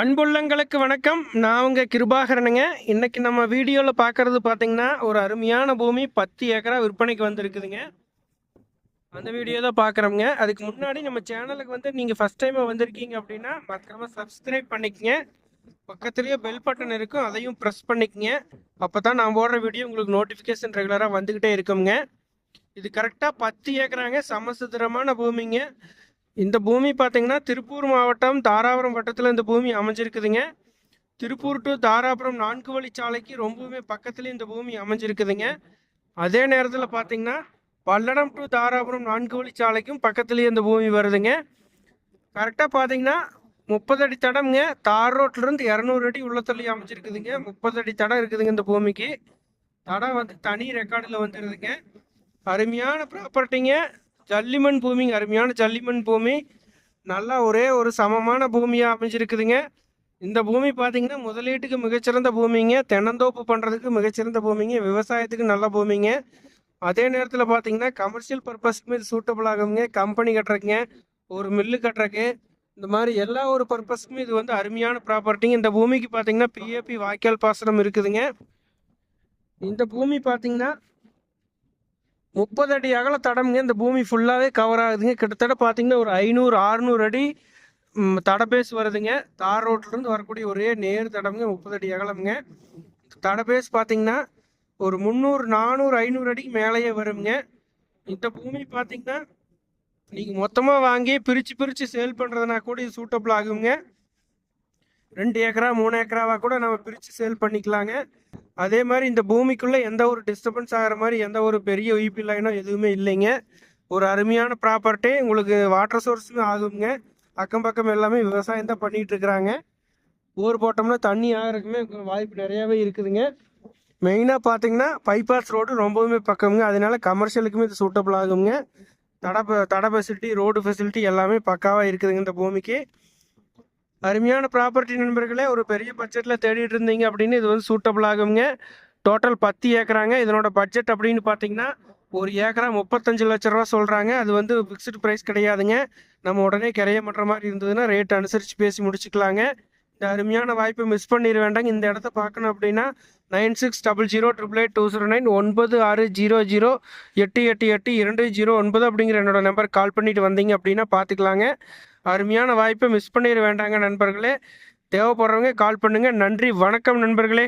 அன்புள்ளங்களுக்கு வணக்கம். நான் உங்க கிருபாகரனுங்க. இன்னைக்கு நம்ம வீடியோவில் பார்க்கறது பார்த்தீங்கன்னா ஒரு அருமையான பூமி பத்து ஏக்கரா விற்பனைக்கு வந்திருக்குதுங்க. அந்த வீடியோ தான் பார்க்குறோங்க அதுக்கு முன்னாடி நம்ம சேனலுக்கு வந்து நீங்கள் ஃபஸ்ட் டைம் வந்திருக்கீங்க அப்படின்னா மறக்காம சப்ஸ்கிரைப் பண்ணிக்கங்க. பக்கத்துலேயே பெல் பட்டன் இருக்கும். அதையும் ப்ரெஸ் பண்ணிக்கங்க. அப்போ தான் நான் போடுற வீடியோ உங்களுக்கு நோட்டிஃபிகேஷன் ரெகுலராக வந்துக்கிட்டே இருக்குங்க. இது கரெக்டாக பத்து ஏக்கராங்க. சமசுதரமான பூமிங்க. இந்த பூமி பார்த்தீங்கன்னா திருப்பூர் மாவட்டம் தாராபுரம் வட்டத்தில் இந்த பூமி அமைஞ்சிருக்குதுங்க. திருப்பூர் டு தாராபுரம் நான்கு வழிச்சாலைக்கு ரொம்பவுமே பக்கத்துலேயும் இந்த பூமி அமைஞ்சிருக்குதுங்க. அதே நேரத்தில் பார்த்தீங்கன்னா பல்லடம் டு தாராபுரம் நான்கு வழிச்சாலைக்கும் பக்கத்துலேயே இந்த பூமி வருதுங்க. கரெக்டாக பார்த்தீங்கன்னா முப்பது அடி தடம்ங்க. தார் ரோட்லேருந்து இரநூறு அடி உள்ள அமைச்சிருக்குதுங்க அமைஞ்சிருக்குதுங்க. முப்பது அடி தடம் இருக்குதுங்க இந்த பூமிக்கு. தடம் வந்து தனி ரெக்கார்டில் வந்துடுதுங்க அருமையான ப்ராப்பர்ட்டிங்க ஜல்லிமண் பூமிங்க அருமையான ஜல்லிமண் பூமி. நல்லா ஒரே ஒரு சமமான பூமியாக அமைஞ்சிருக்குதுங்க. இந்த பூமி பார்த்தீங்கன்னா முதலீட்டுக்கு மிகச்சிறந்த பூமிங்க. தென்னந்தோப்பு பண்ணுறதுக்கு மிகச்சிறந்த பூமிங்க. விவசாயத்துக்கு நல்ல பூமிங்க. அதே நேரத்தில் பார்த்தீங்கன்னா கமர்ஷியல் பர்பஸ்க்குமே இது சூட்டபிள் ஆகுங்க. கம்பெனி கட்டுறதுங்க. ஒரு மில்லு கட்டுறதுக்கு இந்த மாதிரி எல்லா ஒரு பர்பஸ்க்குமே இது வந்து அருமையான ப்ராப்பர்ட்டிங்க இந்த பூமிக்கு பார்த்தீங்கன்னா பிஏபி வாய்க்கால் பாசனம் இருக்குதுங்க. இந்த பூமி பார்த்தீங்கன்னா முப்பது அடி அகல தடம்ங்க. இந்த பூமி ஃபுல்லாகவே கவர் ஆகுதுங்க. கிட்டத்தட்ட பார்த்தீங்கன்னா ஒரு ஐநூறு அறுநூறு அடி தடபேஸ் வருதுங்க. தார் ரோட்லேருந்து வரக்கூடிய ஒரே நேர் தடம்ங்க. முப்பது அடி அகலம்ங்க. தடபேஸ் பார்த்தீங்கன்னா ஒரு முந்நூறு நானூறு ஐநூறு அடிக்கு மேலேயே வருங்க இந்த பூமி பார்த்தீங்கன்னா நீங்கள் மொத்தமாக வாங்கி பிரித்து பிரித்து சேல் பண்ணுறதுனா கூட இது சூட்டபிள் ஆகுங்க. ரெண்டு ஏக்கரா மூணு ஏக்கராவாக கூட நம்ம பிரித்து சேல் பண்ணிக்கலாங்க. அதே மாதிரி இந்த பூமிக்குள்ளே எந்த ஒரு டிஸ்டர்பன்ஸ் ஆகிற மாதிரி எந்த ஒரு பெரிய உயிப்பி லைனோ எதுவுமே இல்லைங்க. ஒரு அருமையான ப்ராப்பர்ட்டி உங்களுக்கு வாட்டர் சோர்ஸுமே ஆகுங்க. அக்கம் பக்கம் எல்லாமே விவசாயம் தான் பண்ணிகிட்டு இருக்கிறாங்க. ஊர் போட்டோம்னா தண்ணி ஆகிறதுக்குமே வாய்ப்பு நிறையாவே இருக்குதுங்க. மெயினாக பார்த்தீங்கன்னா பைபாஸ் ரோடு ரொம்பவுமே பக்கம்ங்க. அதனால கமர்ஷியலுக்குமே இது சூட்டபிள் ஆகுங்க. தட தட ஃபெசிலிட்டி ரோடு ஃபெசிலிட்டி எல்லாமே பக்காவாக இருக்குதுங்க இந்த பூமிக்கு. அருமையான ப்ராப்பர்ட்டி நண்பர்களே ஒரு பெரிய பட்ஜெட்டில் தேடிட்டு இருந்தீங்க அப்படின்னு இது வந்து சூட்டபிள் ஆகுங்க டோட்டல் பத்து ஏக்கராங்க. இதனோட பட்ஜெட் அப்படின்னு பார்த்தீங்கன்னா ஒரு ஏக்கரா முப்பத்தஞ்சு லட்ச ரூபா சொல்கிறாங்க அது வந்து ஃபிக்ஸ்டு ப்ரைஸ் கிடையாதுங்க. நம்ம உடனே கிரைய பண்ணுற மாதிரி இருந்ததுன்னா ரேட் அனுசரித்து பேசி முடிச்சுக்கலாங்க. இந்த அருமையான வாய்ப்பை மிஸ் பண்ணிட வேண்டாங்க இந்த இடத்த பார்க்கணும் அப்படின்னா nine six double zero triple eight two zero nine ஒன்பது ஆறு ஜீரோ ஜீரோ எட்டு எட்டு எட்டு இரண்டு ஜீரோ ஒன்பது அப்படிங்கிற என்னோட நம்பர் கால் பண்ணிட்டு வந்தீங்க அப்படின்னா பார்த்துக்கலாங்க. அருமையான வாய்ப்பை மிஸ் பண்ணிட வேண்டாங்க நண்பர்களே. தேவைப்படுறவங்க கால் பண்ணுங்கள் நன்றி. வணக்கம் நண்பர்களே.